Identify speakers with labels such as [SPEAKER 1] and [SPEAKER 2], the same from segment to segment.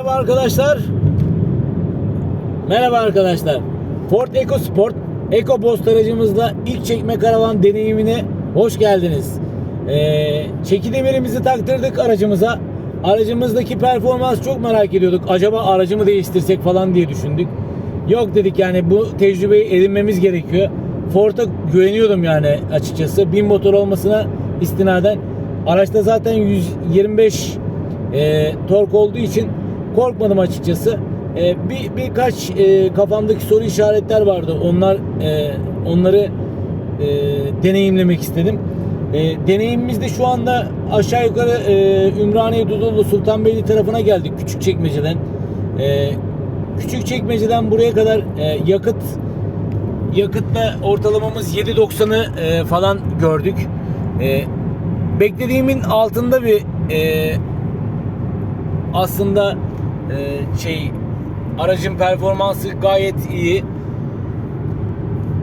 [SPEAKER 1] Merhaba arkadaşlar. Merhaba arkadaşlar. Ford EcoSport EcoBoost aracımızla ilk çekme karavan deneyimine hoş geldiniz. Ee, çeki demirimizi taktırdık aracımıza. Aracımızdaki performans çok merak ediyorduk. Acaba aracımı değiştirsek falan diye düşündük. Yok dedik yani bu tecrübeyi edinmemiz gerekiyor. Ford'a güveniyordum yani açıkçası. Bin motor olmasına istinaden. Araçta zaten 125 e, tork olduğu için korkmadım açıkçası. E, bir birkaç e, kafamdaki soru işaretler vardı. Onlar e, onları e, deneyimlemek istedim. E, deneyimimizde şu anda aşağı yukarı e, Ümraniye Dudullu Sultanbeyli tarafına geldik küçük çekmeceden. E, küçük çekmeceden buraya kadar e, yakıt yakıtta ortalamamız 7.90'ı e, falan gördük. E, beklediğimin altında bir e, aslında e, şey aracın performansı gayet iyi.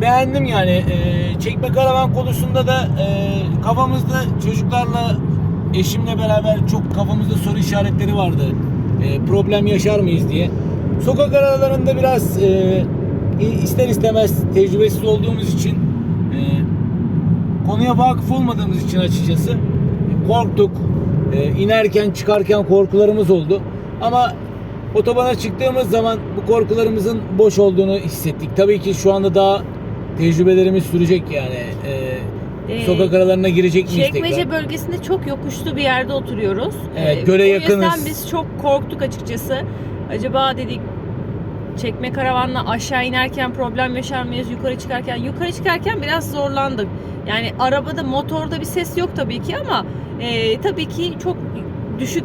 [SPEAKER 1] Beğendim yani. E, çekme karavan konusunda da e, kafamızda çocuklarla eşimle beraber çok kafamızda soru işaretleri vardı. E, problem yaşar mıyız diye. Sokak aralarında biraz e, ister istemez tecrübesiz olduğumuz için e, konuya vakıf olmadığımız için açıkçası korktuk. E, inerken çıkarken korkularımız oldu. Ama otobana çıktığımız zaman bu korkularımızın boş olduğunu hissettik. Tabii ki şu anda daha tecrübelerimiz sürecek yani. E,
[SPEAKER 2] Ee,
[SPEAKER 1] sokak aralarına girecek miyiz
[SPEAKER 2] Çekmece
[SPEAKER 1] tekrar?
[SPEAKER 2] bölgesinde çok yokuşlu bir yerde oturuyoruz.
[SPEAKER 1] Evet,
[SPEAKER 2] Ee,
[SPEAKER 1] göle
[SPEAKER 2] o
[SPEAKER 1] yakınız.
[SPEAKER 2] yüzden biz çok korktuk açıkçası. Acaba dedik çekme karavanla aşağı inerken problem yaşar mıyız? Yukarı çıkarken yukarı çıkarken biraz zorlandık. Yani arabada motorda bir ses yok tabii ki ama e, tabii ki çok düşük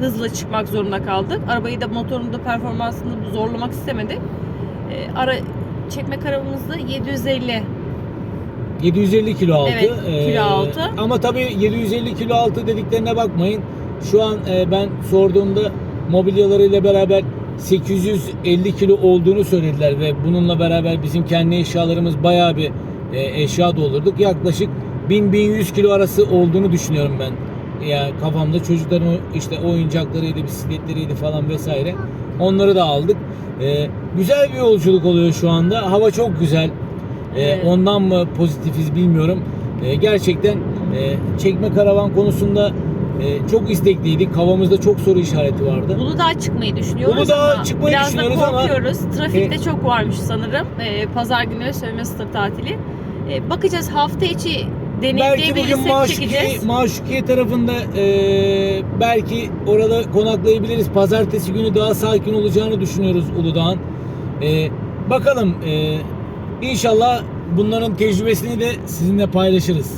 [SPEAKER 2] hızla çıkmak zorunda kaldık. Arabayı da motorun da performansını zorlamak istemedik. E, ara çekme karavanımızda 750
[SPEAKER 1] 750 kilo altı.
[SPEAKER 2] Evet, kilo altı.
[SPEAKER 1] Ama tabii 750 kilo altı dediklerine bakmayın. Şu an e, ben sorduğumda mobilyalarıyla beraber 850 kilo olduğunu söylediler ve bununla beraber bizim kendi eşyalarımız bayağı bir e, eşya doldurduk. Yaklaşık 1000-1100 kilo arası olduğunu düşünüyorum ben. Ya kafamda çocukların işte oyuncaklarıydı, bisikletleriydi falan vesaire. Onları da aldık. E, güzel bir yolculuk oluyor şu anda. Hava çok güzel. Ee,
[SPEAKER 2] Evet.
[SPEAKER 1] ondan mı pozitifiz bilmiyorum. Ee, gerçekten e, çekme karavan konusunda e, çok istekliydik. Kafamızda çok soru işareti vardı.
[SPEAKER 2] Uludağ'a çıkmayı düşünüyoruz
[SPEAKER 1] Uludağ'a
[SPEAKER 2] ama
[SPEAKER 1] çıkmayı
[SPEAKER 2] biraz da
[SPEAKER 1] düşünüyoruz ama-
[SPEAKER 2] korkuyoruz. Trafikte
[SPEAKER 1] E-
[SPEAKER 2] çok varmış sanırım. Ee, Pazar günü sömestr tatili. Ee, bakacağız hafta içi
[SPEAKER 1] Belki bugün Maşukiye. Maşukiye tarafında e, belki orada konaklayabiliriz. Pazartesi günü daha sakin olacağını düşünüyoruz Uludağ'ın. E, bakalım e, inşallah bunların tecrübesini de sizinle paylaşırız.